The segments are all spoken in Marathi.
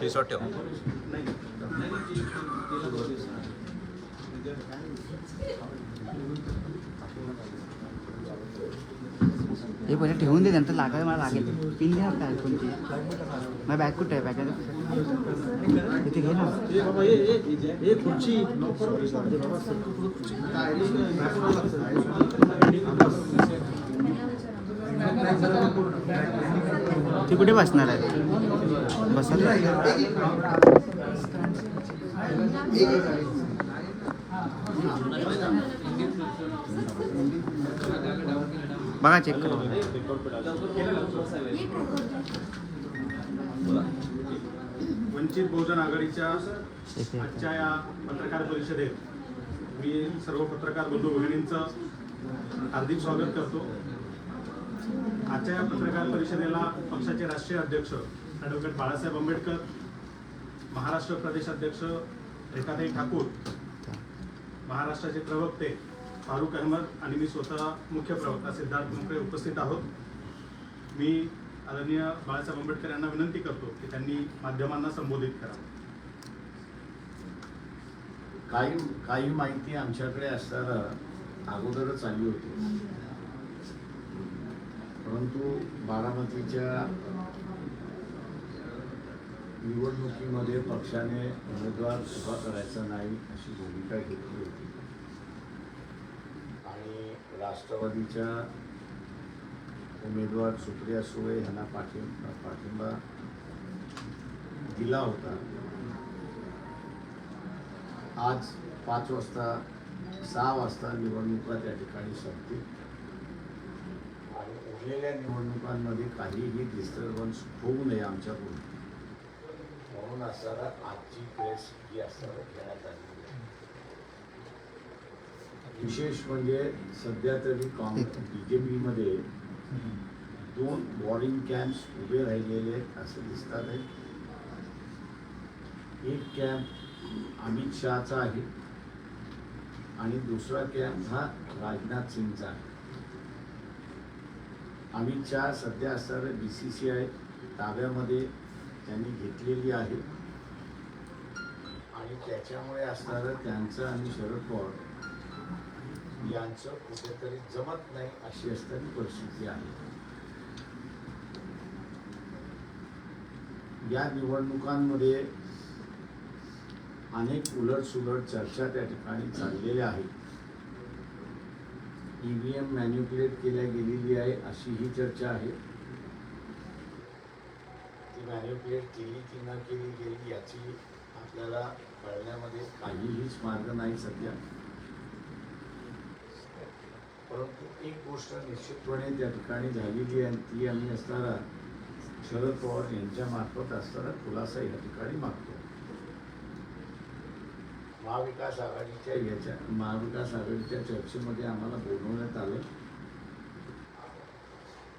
रिसॉर्ट ठेव. हे पहिले ठेवून दे नंतर लागायला मला लागेल. पिन दे ना काय कोणती माझी बॅग कुठे आहे? बॅग इथे घे ना. ती कुठे बसणार आहे? बघा चेक करू. वंचित बहुजन आघाडीच्या. आजच्या या पत्रकार परिषदेत मी सर्व पत्रकार बंधू भगिनींचं हार्दिक स्वागत करतो. आजच्या या पत्रकार परिषदेला पक्षाचे राष्ट्रीय अध्यक्ष ॲडव्होकेट बाळासाहेब आंबेडकर महाराष्ट्र प्रदेशाध्यक्ष रेखाताई ठाकूर महाराष्ट्राचे प्रवक्ते फारुख अहमद आणि मी स्वतः मुख्य प्रवक्ता सिद्धार्थ मुंकडे उपस्थित आहोत. मी आदरणीय बाळासाहेब आंबेडकर यांना विनंती करतो की त्यांनी माध्यमांना संबोधित करावं काही काही माहिती आमच्याकडे असताना अगोदरच आली होती. परंतु बारामतीच्या निवडणुकीमध्ये पक्षाने उमेदवार उभा करायचा नाही अशी भूमिका घेतली होती. आणि राष्ट्रवादीच्या उमेदवार सुप्रिया सुळे यांना पाठिंबा पाठिंबा दिला होता. आज पाच वाजता सहा वाजता निवडणुका त्या ठिकाणी संपतील. आणि उरलेल्या निवडणुकांमध्ये काहीही डिस्टर्बन्स होऊ नये आमच्याकडून म्हणून असताना आजची प्रेस जी असताना घेण्यात आली. विशेष म्हणजे सध्या तरी काँग्रेस बी जे पीमध्ये दोन वॉरिंग कॅम्प्स उभे राहिलेले आहेत असं दिसतात आहे. एक कॅम्प अमित शहाचा आहे आणि दुसरा कॅम्प हा राजनाथ सिंगचा आहे. अमित शहा सध्या असणारं बी सी सी आय ताब्यामध्ये त्यांनी घेतलेली आहे. आणि त्याच्यामुळे असणारं त्यांचं आणि शरद पवार यांचं कुठेतरी जमत नाही अशी असताना परिस्थिती आहे. या निवडणुकांमध्ये अनेक उलटसुलट चर्चा त्या ठिकाणी चाललेल्या आहेत. ईव्हीएम मॅन्युप्युलेट केल्या गेलेली आहे अशी ही चर्चा आहे. मॅन्युप्युलेट केली की न केली गेली याची आपल्याला कळण्यामध्ये काहीहीच मार्ग नाही सध्या. परंतु एक गोष्ट निश्चितपणे त्या ठिकाणी झालेली आहे ती आम्ही असणारा शरद पवार यांच्या मार्फत असणारा खुलासा या ठिकाणी मागतो. महाविकास आघाडीच्या याच्या महाविकास आघाडीच्या चर्चेमध्ये आम्हाला बोलवण्यात आलं.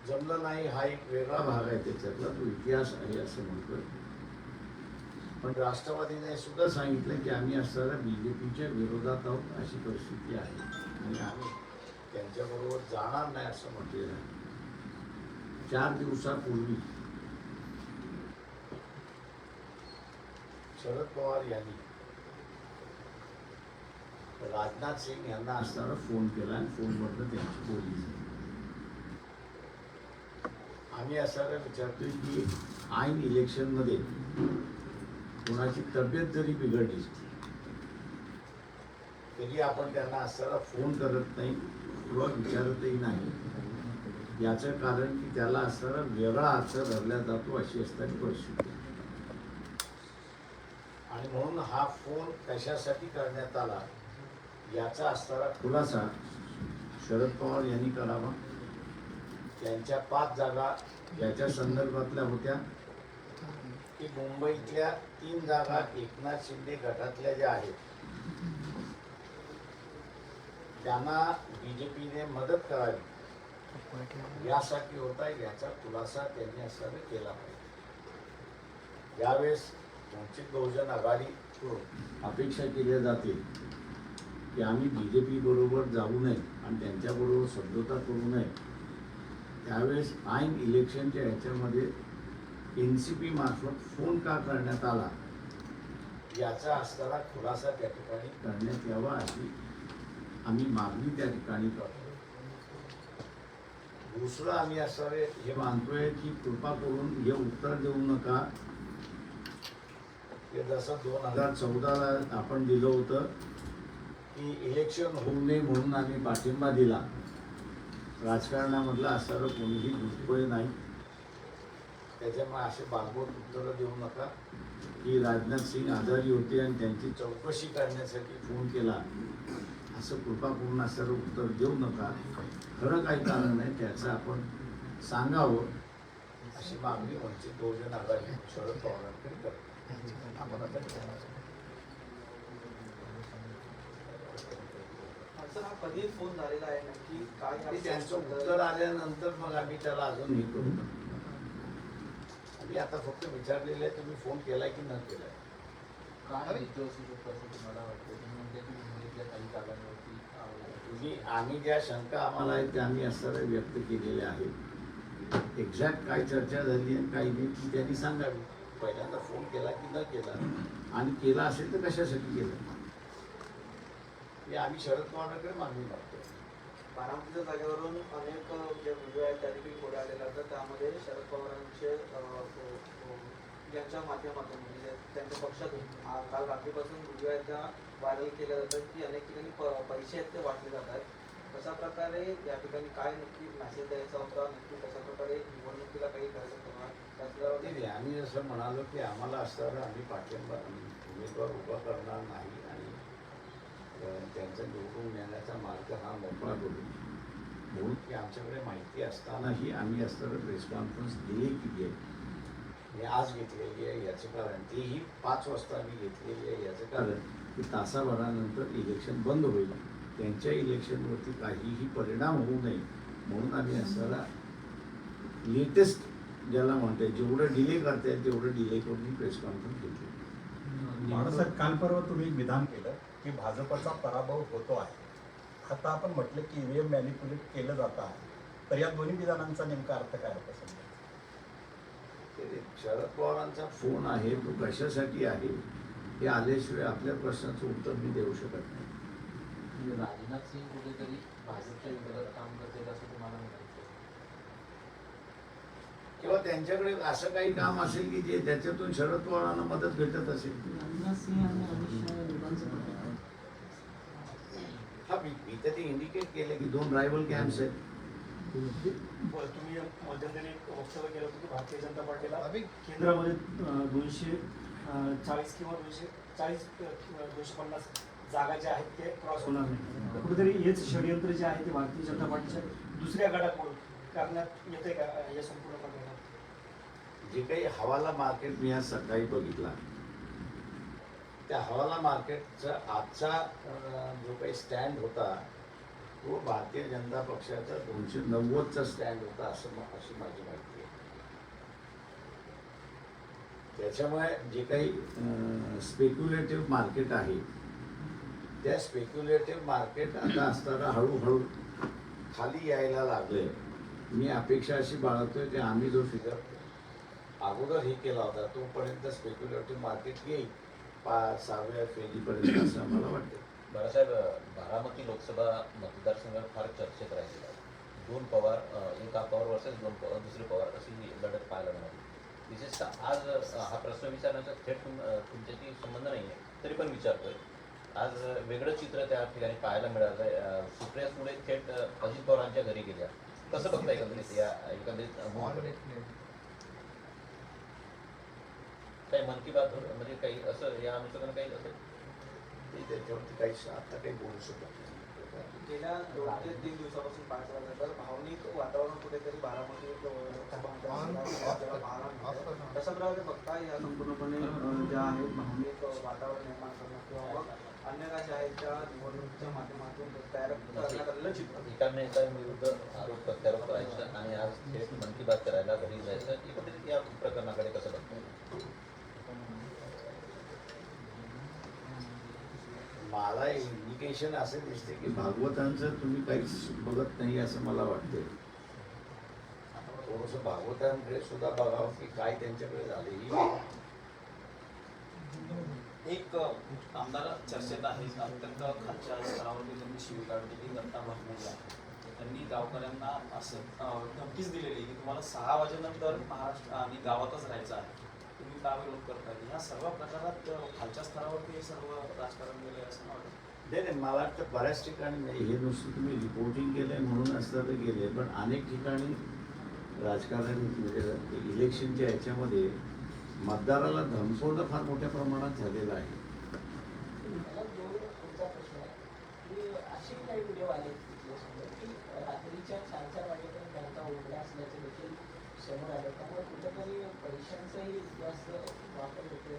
जमलं नाही हा एक वेगळा भाग आहे त्याच्यातला तो इतिहास आहे असं म्हणतो पण राष्ट्रवादीने सुद्धा सांगितलं की आम्ही असणाऱ्या बी जे पीच्या विरोधात आहोत अशी परिस्थिती आहे आणि आम्ही त्यांच्याबरोबर जाणार नाही असं म्हटलेलं आहे चार दिवसापूर्वी शरद पवार यांनी राजनाथ सिंग यांना असणारा फोन केला आणि फोनवरनं त्यांची बोलली झाली. आम्ही असताना विचारतोय की ऐन इलेक्शनमध्ये कोणाची तब्येत जरी बिघडली तरी आपण त्यांना असताना फोन करत नाही किंवा विचारतही नाही. याचं कारण की त्याला असताना वेगळा अर्थ धरला जातो अशी असताना परिस्थिती. आणि म्हणून हा फोन कशासाठी करण्यात आला याचा असणारा खुलासा शरद पवार यांनी करावा. त्यांच्या पाच जागा याच्या संदर्भातल्या होत्या. की मुंबईतल्या तीन जागा एकनाथ शिंदे गटातल्या ज्या आहेत त्यांना बी जे पीने मदत करावी. यासाठी होता याचा खुलासा त्यांनी असताना केला पाहिजे. यावेळेस वंचित बहुजन आघाडी हो, अपेक्षा केल्या जाते की आम्ही बी जे पी बरोबर जाऊ नये आणि त्यांच्याबरोबर समझोता करू नये. त्यावेळेस ऐन इलेक्शनच्या ह्याच्यामध्ये एन सी पी मार्फत फोन का करण्यात आला? याचा असणारा खुलासा त्या ठिकाणी करण्यात यावा अशी आम्ही मागणी त्या ठिकाणी करतो. दुसरं आम्ही असावे हे मानतोय की कृपा करून हे उत्तर देऊ नका. हे जसं दोन हजार चौदाला आपण दिलं होतं की इलेक्शन होऊ नये म्हणून आम्ही पाठिंबा दिला. राजकारणामधलं असणारं कोणीही घुसखोरी नाही. त्याच्यामुळे असे बालबोट उत्तरं देऊ नका. की राजनाथ सिंग आजारी होते आणि त्यांची चौकशी करण्यासाठी फोन केला. असं कृपा असणारं असं उत्तर देऊ नका. खरं काही कारण नाही त्याचं आपण सांगावं. अशी मागणी वंचित बहुजन आघाडी शरद पवारांकडे करतो. आपण आता सर हा कधी फोन झालेला आहे नक्की? काय त्यांचं उत्तर आल्यानंतर मग आम्ही त्याला अजून हे करू. आम्ही आता फक्त विचारलेलं आहे तुम्ही फोन केलाय की न केलाय? काय हेतू असू शकतो असं तुम्हाला वाटतं. तुम्ही म्हणते की मुंबईतल्या काही जागांवरती अं, तुम्ही आम्ही ज्या शंका आम्हाला आहेत त्या आम्ही असणाऱ्या व्यक्त केलेल्या आहेत. एक्झॅक्ट काय चर्चा झाली आणि काही नाही ती त्यांनी सांगावी. पहिल्यांदा फोन केला की न केला? आणि केला असेल तर कशासाठी केलं? हे आम्ही शरद पवारांकडे मागणी मागतो. बारामतीच्या जागेवरून अनेक जे व्हिडिओ आहेत त्या देखील पुढे आलेला तर त्यामध्ये शरद पवारांचे यांच्या माध्यमातून म्हणजे त्यांच्या पक्षातून काल रात्रीपासून व्हिडिओ आहेत त्या व्हायरल केल्या जातात की अनेक ठिकाणी प- पैसे आहेत ते वाटले जात आहेत. कशा प्रकारे या ठिकाणी काय नक्की मेसेज द्यायचा होता नक्की कशा प्रकारे निवडणुकीला काही करायचं आम्ही जसं म्हणालो की आम्हाला असणारा आम्ही पाठिंबा उमेदवार उभा करणार नाही. आणि त्यांचा निवडून येण्याचा मार्ग हा मोकळा करू म्हणून की आमच्याकडे माहिती असतानाही आम्ही असणारं प्रेस कॉन्फरन्स दिली की आहे मी आज घेतलेली आहे याचं कारण. तीही पाच वाजता मी घेतलेली आहे याचं कारण की तासाभरानंतर इलेक्शन बंद होईल. त्यांच्या इलेक्शनवरती काहीही परिणाम होऊ नये. म्हणून आम्ही असताना लेटेस्ट ज्याला म्हणते जेवढं डिले करता येईल तेवढं डिले करून ही प्रेस कॉन्फरन्स घेतली. बाळासाहेब काल परवा तुम्ही एक विधान केलं की भाजपचा पराभव होतो आहे. आता आपण म्हटलं की ईव्हीएम मॅनिप्युलेट केलं जात आहे. तर या दोन्ही विधानांचा नेमका अर्थ काय होता समजा ते शरद पवारांचा फोन आहे तो कशासाठी आहे? हे आल्याशिवाय आपल्या प्रश्नाचं उत्तर मी देऊ शकत नाही. म्हणजे राजनाथ सिंग कुठेतरी भाजपच्या विरोधात काम करतील असं तुम्हाला किंवा त्यांच्याकडे असं काही काम असेल की जे त्याच्यातून शरद पवारांना मदत भेटत असेल? हा मी मी तर ते इंडिकेट केले की दोन रायवल कॅम्प्स आहेत. तुम्ही मध्यंतरी एक वक्तव्य केलं होतं की भारतीय जनता पार्टीला केंद्रामध्ये अं, दोनशे अं, चाळीस किंवा दोनशे चाळीस अं, किंवा दोनशे पन्नास जागा ज्या आहेत ते क्रॉस होणार नाही तर कुठेतरी हेच षडयंत्र जे आहे ते भारतीय जनता पार्टीच्या दुसऱ्या गटाकडून करण्यात येते का अं, या संपूर्ण जे काही हवाला मार्केट मी आज सकाळी बघितला त्या हवाला मार्केटचा आजचा जो काही स्टँड होता तो भारतीय जनता पक्षाचा दोनशे नव्वदचा स्टँड होता असं अशी माझी माहिती आहे. त्याच्यामुळे जे काही स्पेक्युलेटिव्ह मार्केट आहे त्या स्पेक्युलेटिव्ह मार्केट आता असताना हळूहळू खाली यायला लागले. मी अपेक्षा अशी बाळगतोय की आम्ही जो फिगर अगोदर हे केला होता. तोपर्यंत स्पेक्युलेटिव्ह मार्केट येईल पाच सहाव्या फेजीपर्यंत असं मला वाटतं. बाळासाहेब बारामती लोकसभा मतदारसंघ फार चर्चेत राहिलेला आहे. दोन पवार एक हा पवार वर्सेस दोन पवार दुसरे पवार अशी ही लढत पाहायला मिळाली. विशेषतः आज हा प्रश्न विचारण्याचा थेट तुम तुमच्याशी संबंध नाही आहे तरी पण विचारतोय. आज वेगळं चित्र त्या ठिकाणी पाहायला मिळालं आहे. सुप्रिया सुळे थेट अजित पवारांच्या घरी गेल्या. कसं बघता एकंदरीत या एकंदरीत काही मन की बात म्हणजे काही असं या अनुषंगाने काही असं? मी त्याच्यावरती काही आता काही बोलू शकत नाही. गेल्या दोन ते तीन दिवसापासून पाहायचं झालं तर भावनिक वातावरण कुठेतरी बारामती. कशा प्रकारे बघता या संपूर्णपणे ज्या आहेत भावनिक वातावरण निर्माण करणं किंवा मग अन्य काय ज्या आहेत त्या निवडणुकीच्या माध्यमातून तयार करण्यात आलेलं चित्र? एकाने एकाविरुद्ध आरोप प्रत्यारोप करायचं आणि आज थेट मन की बात करायला घरी जायचं. एकत्रित या प्रकरणाकडे कसं बघतो मला इंडिकेशन असे दिसते की भागवतांचं तुम्ही काहीच बघत नाही असं मला वाटते थोडंसं थोडंसं भागवतांकडे सुद्धा बघावं की काय त्यांच्याकडे झालेली आहे. एक आमदार चर्चेत आहे अत्यंत खालच्या स्तरावरती त्यांनी शिवी काढली की दत्ता आहे त्यांनी गावकऱ्यांना असं धमकीच दिलेली की तुम्हाला सहा वाजेनंतर महाराष्ट्र आणि गावातच राहायचं आहे. तुम्ही का विरोध ह्या सर्व प्रकारात खालच्या स्तरावरती हे सर्व राजकारण गेले असं वाटतं. नाही नाही मला वाटतं बऱ्याच ठिकाणी नाही हे नुसतं तुम्ही रिपोर्टिंग केलं आहे म्हणून असतं तर गेले पण अनेक ठिकाणी राजकारण म्हणजे इलेक्शनच्या याच्यामध्ये मतदाराला धमसवणं फार मोठ्या प्रमाणात झालेलं आहे मला दोन पुढचा प्रश्न आहे की असे काही व्हिडिओ आले तिथले समोर की रात्रीच्या चार चार वाजेपर्यंत बँका उघड्या असल्याचे देखील समोर आले त्यामुळे कुठेतरी पैशांचाही जास्त वापर होतो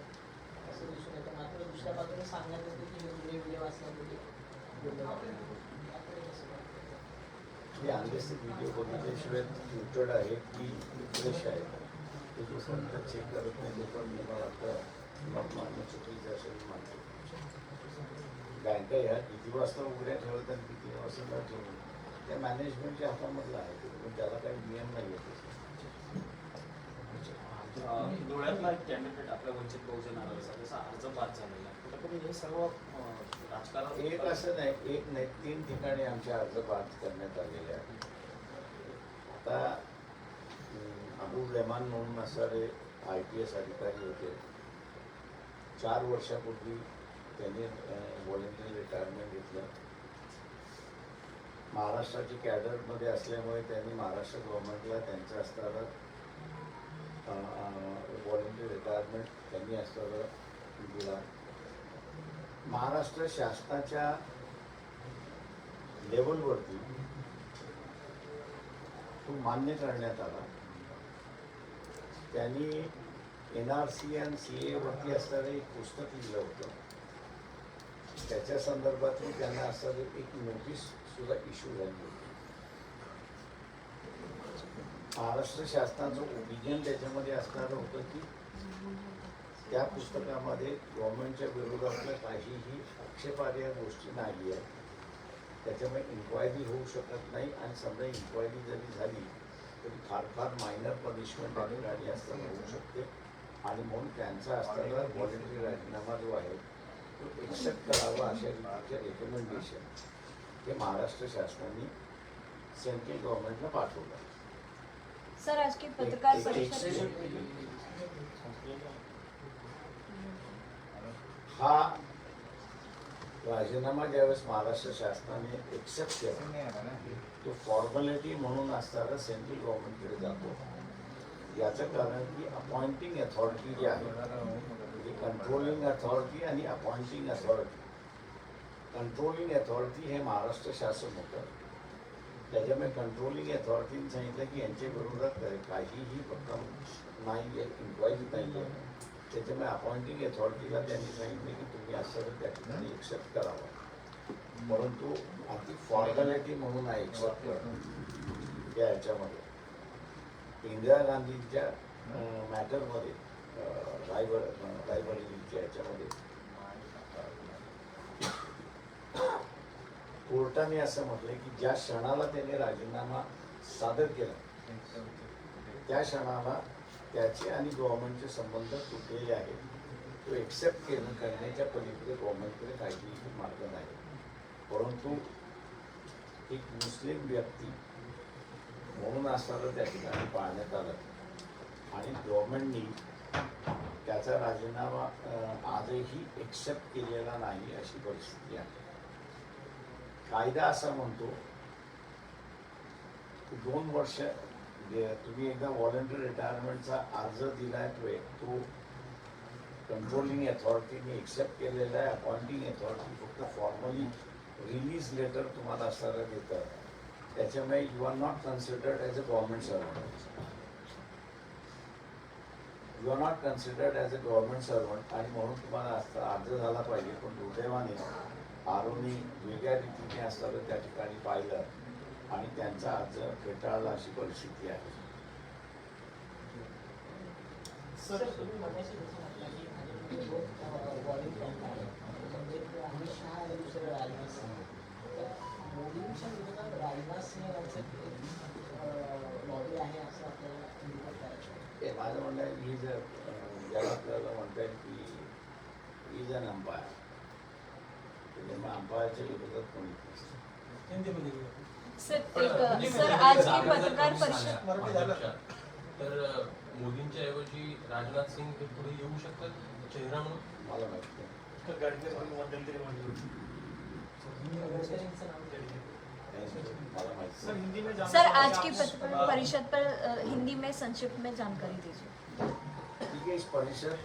असं दिसून येतं. मात्र दुसऱ्या बाजूने सांगण्यात येते की हे जुने व्हिडिओ असल्यामुळे बोललं जातं. याकडे कसं बघता? हे अंधेचे व्हिडिओ बघितल्याशिवाय फ्युचर्ड आहे की फ्रेश आहे? ते जोपर्यंत चेक करत नाही. तोपर्यंत मला वाटतं चुकीचं असेल मानतो. बँका ह्या किती वाजता उघड्या ठेवत आणि किती वाजता न ठेवून त्या मॅनेजमेंटच्या हातामधलं आहे. पण त्याला काही नियम नाही आहेत एक कॅन्डिडेट आपल्या वंचित बहुजन आघाडीचा त्याचा अर्ज बाद झालेला कुठेतरी हे सर्व राजकारण एक असं नाही एक नाही तीन ठिकाणी आमचे अर्ज बाद करण्यात आलेले आहेत. आता अं, अबू रेमान म्हणून असणारे आय पी एस अधिकारी होते. चार वर्षापूर्वी त्यांनी व्हॉलेंटरी रिटायरमेंट घेतलं. महाराष्ट्राची कॅडरमध्ये असल्यामुळे त्यांनी महाराष्ट्र गव्हर्नमेंटला त्यांचं असणारं व्हॉलेंटरी रिटायरमेंट त्यांनी असणारं दिला. महाराष्ट्र शासनाच्या लेवलवरती तो मान्य करण्यात आला. त्यांनी एन आर सी आणि सी एवरती असणारं एक पुस्तक लिहिलं होतं. त्याच्या संदर्भातली त्यांना असणारी एक नोटीस सुद्धा इश्यू झाली होती. महाराष्ट्र शासनाचं ओपिनियन त्याच्यामध्ये असणारं होतं की त्या पुस्तकामध्ये गव्हर्नमेंटच्या विरोधातल्या काहीही आक्षेपार्ह गोष्टी नाही आहेत. त्याच्यामुळे इन्क्वायरी होऊ शकत नाही आणि समजा इन्क्वायरी जरी झाली तरी फार फार मायनर पनिशमेंट आणि गाडी असताना होऊ शकते. आणि म्हणून त्यांचा असताना व्हॉलेंटरी राजीनामा जो आहे तो एक्सेप्ट करावा अशा रीतीचे रेकमेंडेशन हे महाराष्ट्र शासनाने सेंट्रल गव्हर्नमेंटला पाठवलं. सर आज की पत्रकार परिषद हा राजीनामा ज्यावेळेस महाराष्ट्र शासनाने एक्सेप्ट केला तो फॉर्मॅलिटी म्हणून असताना सेंट्रल गव्हर्नमेंटकडे जातो. याचं कारण की अपॉइंटिंग अथॉरिटी जी आहे म्हणजे कंट्रोलिंग अथॉरिटी आणि अपॉइंटिंग अथॉरिटी कंट्रोलिंग अथॉरिटी हे महाराष्ट्र शासन होतं. त्याच्यामुळे कंट्रोलिंग अथॉरिटीने सांगितलं की यांच्या विरोधात काहीही रक्कम नाही आहे इन्क्वायरी नाही आहे. त्याच्यामुळे अपॉइंटिंग अथॉरिटीला त्यांनी सांगितलं की तुम्ही असं त्या ठिकाणी एक्सेप्ट करावं. परंतु अति फॉर्मॅलिटी म्हणून आहे एक्सेप्ट करणं या ह्याच्यामध्ये इंदिरा गांधींच्या मॅटरमध्ये रायबर रायबरेलीच्या ह्याच्यामध्ये कोर्टाने असं म्हटलं की ज्या क्षणाला त्याने राजीनामा सादर केला त्या क्षणाला त्याचे आणि गव्हर्नमेंटचे संबंध तुटलेले आहेत. तो एक्सेप्ट केलं करण्याच्या पलीकडे गव्हर्नमेंटकडे काहीही मार्ग नाही. परंतु एक मुस्लिम व्यक्ती म्हणून असणारं त्या ठिकाणी पाळण्यात आलं. आणि गव्हर्नमेंटनी त्याचा राजीनामा आजही एक्सेप्ट केलेला नाही अशी परिस्थिती आहे. कायदा असा म्हणतो की दोन वर्ष तुम्ही एकदा व्हॉलंटरी रिटायरमेंटचा अर्ज दिलाय तो एक तो कंट्रोलिंग अथॉरिटीने एक्सेप्ट केलेला आहे अपॉइंटिंग अथॉरिटी फक्त फॉर्मली रिलीज लेटर तुम्हाला असताना देतं. त्याच्यामुळे you are not considered as a government servant you are not considered as a government servant आणि म्हणून तुम्हाला असता अर्ज झाला पाहिजे पण दुर्दैवाने आरोनी वेगळ्या रीतीने असणारं त्या ठिकाणी पाहिलं. आणि त्यांचा अर्ज फेटाळला अशी परिस्थिती आहे. सर तुम्ही मगाशी जसं म्हटलं की म्हणजे एक अमित शहा आणि दुसरं राजनाथ सिंह. तर मोदींच्या विरोधात राजनाथ सिंह यांचं एक लॉबी आहे असं आपल्याला. हे माझं म्हणणं आहे ही जर ज्याला आपल्याला म्हणता येईल की ही जर अंपायर कोणी. सर एक सर आज की पत्रकार परिषद तर मोदींच्या ऐवजी राजनाथ सिंग हे पुढे येऊ शकतात चेहरा म्हणून मला माहित नाही तर गडकरी मध्यंतरी म्हटलं होतं. मला माहित सर नाही हिंदी में सर आज की पत्रकार परिषद पर अ, हिंदी में संक्षिप्त में जानकारी दीजिए ठीक है इस परिषद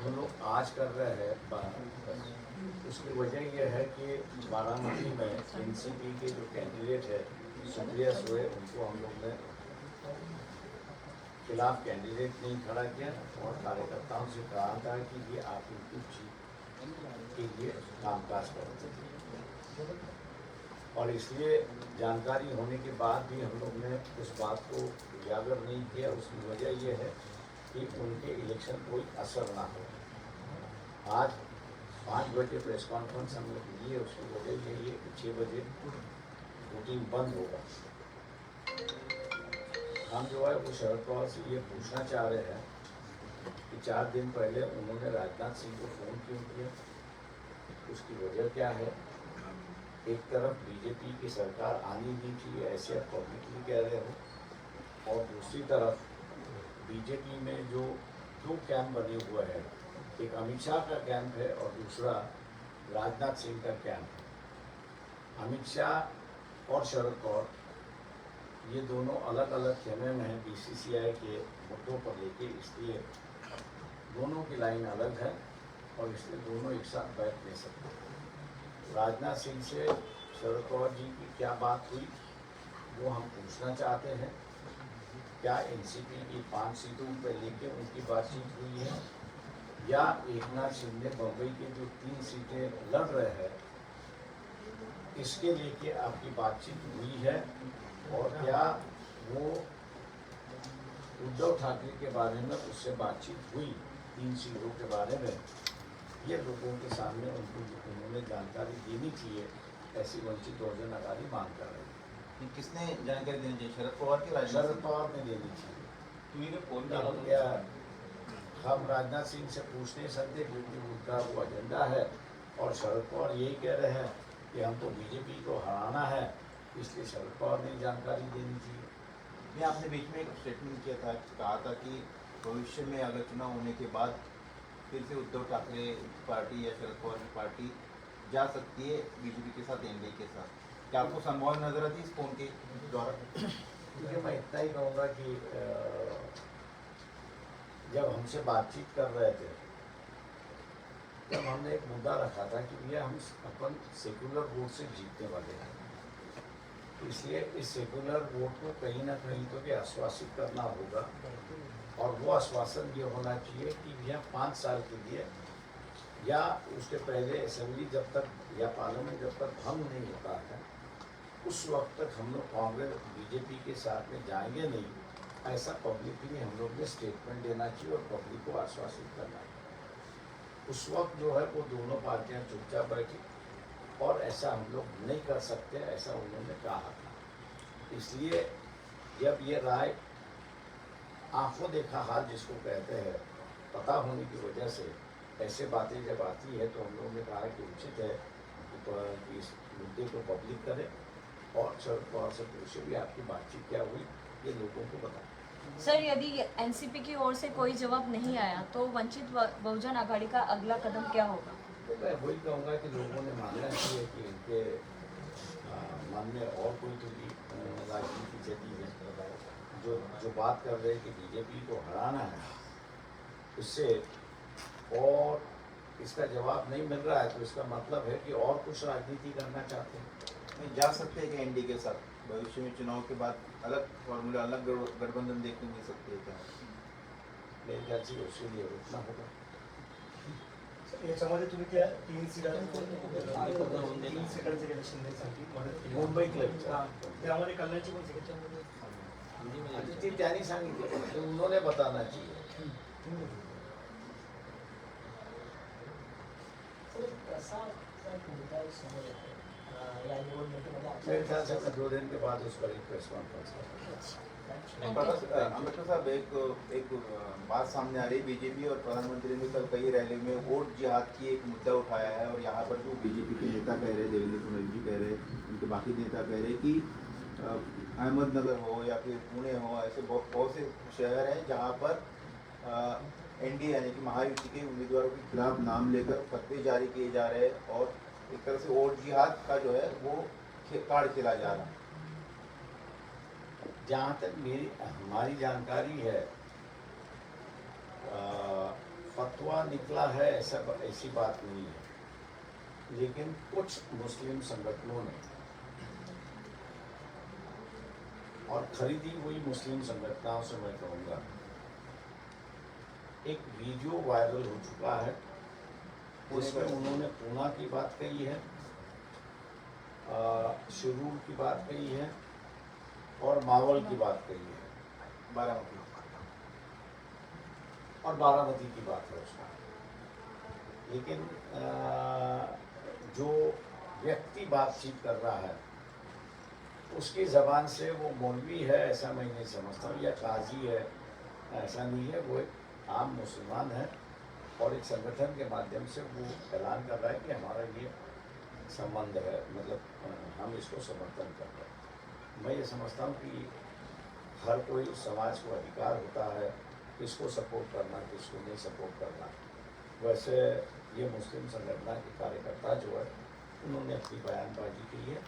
हम लोग आज कर रहे हैं उसकी वजह यह है कि बारामती में एनसीपी के जो कैंडिडेट है, सुप्रिया सुए, उनको हम लोग ने खिलाफ कैंडिडेट नहीं खड़ा किया और कार्यकर्ताओं से कहा था कि ये आप जीत के लिए कामकाज करो और इसलिए जानकारी होने के बाद भी हम लोग ने उस बात को उजागर नहीं किया। उसकी वजह यह है कि उनके इलेक्शन कोई असर ना हो। आज पाँच बजे प्रेस कॉन्फ्रेंस हम लोग लिए उसकी वजह यही है कि छः बजे वोटिंग बंद होगा। हम जो है वो शरद पवार से ये पूछना चाह रहे हैं कि चार दिन पहले उन्होंने राजनाथ सिंह को फ़ोन क्यों किया? उसकी वजह क्या है? एक तरफ़ बीजेपी की सरकार आनी नहीं चाहिए, ऐसे आप पब्लिकली कह रहे हो, और दूसरी तरफ़ बीजेपी में जो दो कैंप बने हुए हैं एक अमित शाह का कैंप है और दूसरा राजनाथ सिंह का कैंप है। अमित शाह और शरद पवार ये दोनों अलग अलग खेमे में हैं बीसीसीआई के मुद्दों पर लेके, इसलिए दोनों की लाइन अलग है और इसलिए दोनों एक साथ बैठ नहीं सकते। हैं राजनाथ सिंह से शरद पवार जी की क्या बात हुई, वो हम पूछना चाहते हैं। क्या एनसीपी की पाँच सीटों पर लेके उनकी बातचीत हुई है? या एकनाथ शिंदे बम्बई के जो तीन सीटें लड़ रहे हैं इसके लेके आपकी बातचीत हुई है और क्या वो उद्धव ठाकरे के बारे में उससे बातचीत हुई तीन सीटों के बारे में? ये लोगों के सामने उनको उन्होंने जानकारी देनी चाहिए ऐसी वंचित बहुजन अघाड़ी मांग कर रही है। किसने जानकारी देनी चाहिए? शरद पवार की शरद पवार ने देनी चाहिए। तुम्ही ने फ़ोन क्या हम राजनाथ सिंह से पूछ नहीं सकते क्योंकि उनका वो एजेंडा है और शरद पवार यही कह रहे हैं कि हमको बीजेपी को हराना है इसलिए शरद पवार ने जानकारी देनी चाहिए ये आपने बीच में एक स्टेटमेंट किया था कहा था कि भविष्य में अगर चुनाव होने के बाद फिर से उद्धव ठाकरे पार्टी या शरद पवार की पार्टी जा सकती है बीजेपी के साथ एनडीए के साथ। क्या आपको संभावना नजर आती है इस फोन के द्वारा? क्योंकि मैं इतना ही कहूँगा कि जब हमसे बातचीत कर रहे थे, तब हमने एक मुद्दा रखा था कि भैया हम अपन सेकुलर वोट से जीतने वाले हैं। इसलिए इस सेकुलर वोट को कहीं ना कहीं तो भी आश्वासित करना होगा और वो आश्वासन ये होना चाहिए कि भैया पाँच साल के लिए या उसके पहले असेंबली जब तक या पार्लियामेंट जब तक भंग नहीं होता है, उस वक्त तक हम लोग कांग्रेस, बीजेपी के साथ में जाएँगे नहीं। ऐसा पब्लिकली हम लोग ने स्टेटमेंट देना चाहिए और पब्लिक को आश्वासित करना चाहिए। उस वक्त जो है, वो दोनों पार्टियाँ चुपचाप बैठी और ऐसा हम लोग नहीं कर सकते, ऐसा उन्होंने कहा था। इसलिए जब ये राय आँखों देखा हाल जिसको कहते हैं, पता होने की वजह से ऐसे बातें जब आती है तो हम लोगों ने कहा कि उचित है कि इस मुद्दे को पब्लिक करें और शरद पवार से पूछे भी आपकी बातचीत क्या हुई? ये लोगों को बताएँ सर यदि एनसीपी की ओर से कोई जवाब नहीं आया तो वंचित बहुजन आघाड़ी का अगला कदम क्या होगा? तो मैं वही कहूँगा कि लोगों ने मानना चाहिए कि इनके मन में और कोई थोड़ी अ, राजनीति है जो जो बात कर रहे हैं कि बीजेपी को हराना है इससे और इसका जवाब नहीं मिल रहा है तो इसका मतलब है कि और कुछ राजनीति करना चाहते हैं। जा सकते हैं क्या एनडीए के साथ भविष्य में चुनाव के बाद अलग फॉर्मूला अलग गठ- गठबंधन देखने मिल सकती है क्या? मेरे ख्याल से उसके लिए रुकना होगा। याच्यामध्ये तुम्ही त्या तीन सीटा तीन सीटांचे इलेक्शन मदत केली. त्यामध्ये कल्याणची पण सीट ते त्यांनी सांगितलं ते उन्होंने बताना चाहिए। तर कसा जर मुद्दा समोर मेरे ख्याल से दो दिन के बाद उस पर एक प्रेस कॉन्फ्रेंस अ, अंबेडकर साहब एक एक बात सामने आ रही है बीजेपी और प्रधानमंत्री ने कल कई रैली में वोट जिहाद की एक मुद्दा उठाया है और यहाँ पर जो बीजेपी के नेता कह रहे देवेंद्र फडणवीस जी कह रहे उनके बाकी नेता कह रहे कि अहमदनगर हो या फिर पुणे हो ऐसे बहुत बहुत से शहर हैं जहाँ पर एनडीए यानी कि महायुति के उम्मीदवारों के खिलाफ नाम लेकर फतवे जारी किए जा रहे हैं और एक तरह से वोट जिहाद का जो है, वो कार्ड खेला जा रहा है। जहाँ तक मेरी, हमारी जानकारी है फतवा निकला है, ऐसा ऐसी बात नहीं है। लेकिन कुछ मुस्लिम संगठनों ने और खरीदी हुई मुस्लिम संगठनों से मैं कहूँगा, एक वीडियो वायरल हो चुका है। उसमें उन्होंने पूना की बात कही है शिरूर की बात कही है और मावल की बात कही है, बारामती। और बारामती की बात है उसमें। लेकिन जो व्यक्ति बातचीत कर रहा है, उसकी ज़बान से वो मौलवी है, ऐसा मैं नहीं समझता हूँ, या काजी है, ऐसा नहीं है, वो एक आम मुसलमान है। और एक संगठन के माध्यम से वो ऐलान कर रहा है कि हमारा ये संबंध है मतलब हम इसको समर्थन कर रहे हैं। मैं ये समझता हूँ कि हर कोई समाज को अधिकार होता है किसको सपोर्ट करना किसको नहीं सपोर्ट करना। वैसे ये मुस्लिम संगठन के कार्यकर्ता जो है उन्होंने अपनी बयानबाजी की है।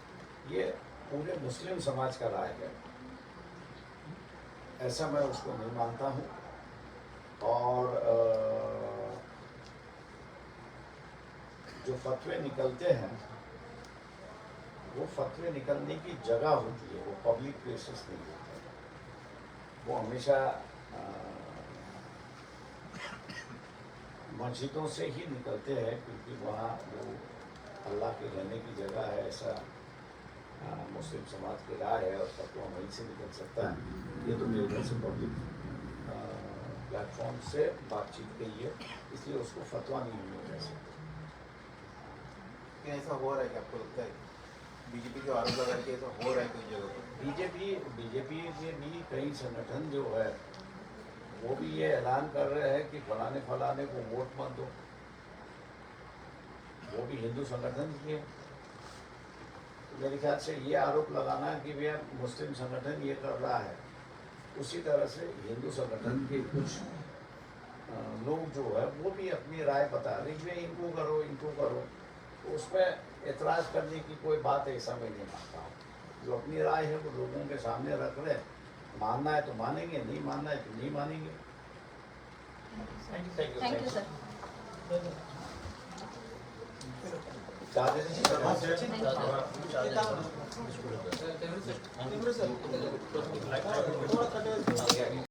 ये पूरे मुस्लिम समाज का राय है। ऐसा मैं उसको नहीं मानता हूँ। और अ, फतवे निकलते हैं, वो फतवे निकलने की जगह होती है, वो पब्लिक प्लेसेस नहीं होते। वो हमेशा मस्जिदों से ही निकलते हैं, क्योंकि वहाँ वो अल्लाह के रहने की जगह है, ऐसा मुस्लिम समाज की राय है, और फतवा वहीं से निकल सकता है ये तो मेरे घर से पब्लिक प्लेटफॉर्म से बातचीत गई है इसलिए उसको फतवा नहीं कह सकते लेकिन ऐसा हो रहा है कि आपको लगता है? बीजेपी जो आरोप लगा कि ऐसा हो रहा है कई जगह बीजेपी बीजेपी के भी कई संगठन जो है, वो भी ये ऐलान कर रहे हैं कि फलाने फलाने को वोट मत दो। वो भी हिंदू संगठन है तो मेरे ख्याल से ये आरोप लगाना कि भैया मुस्लिम संगठन ये कर रहा है। उसी तरह से हिंदू संगठन के कुछ लोग जो है, वो भी अपनी राय बता रहे हैं कि इनको करो इनको करो। उसमें एतराज़ करने की कोई बात ऐसा मैं नहीं मानता हूँ। जो अपनी राय है वो लोगों के सामने रख रहे मानना है तो मानेंगे नहीं मानना है तो नहीं मानेंगे। Thank you sir thank you थोड़ा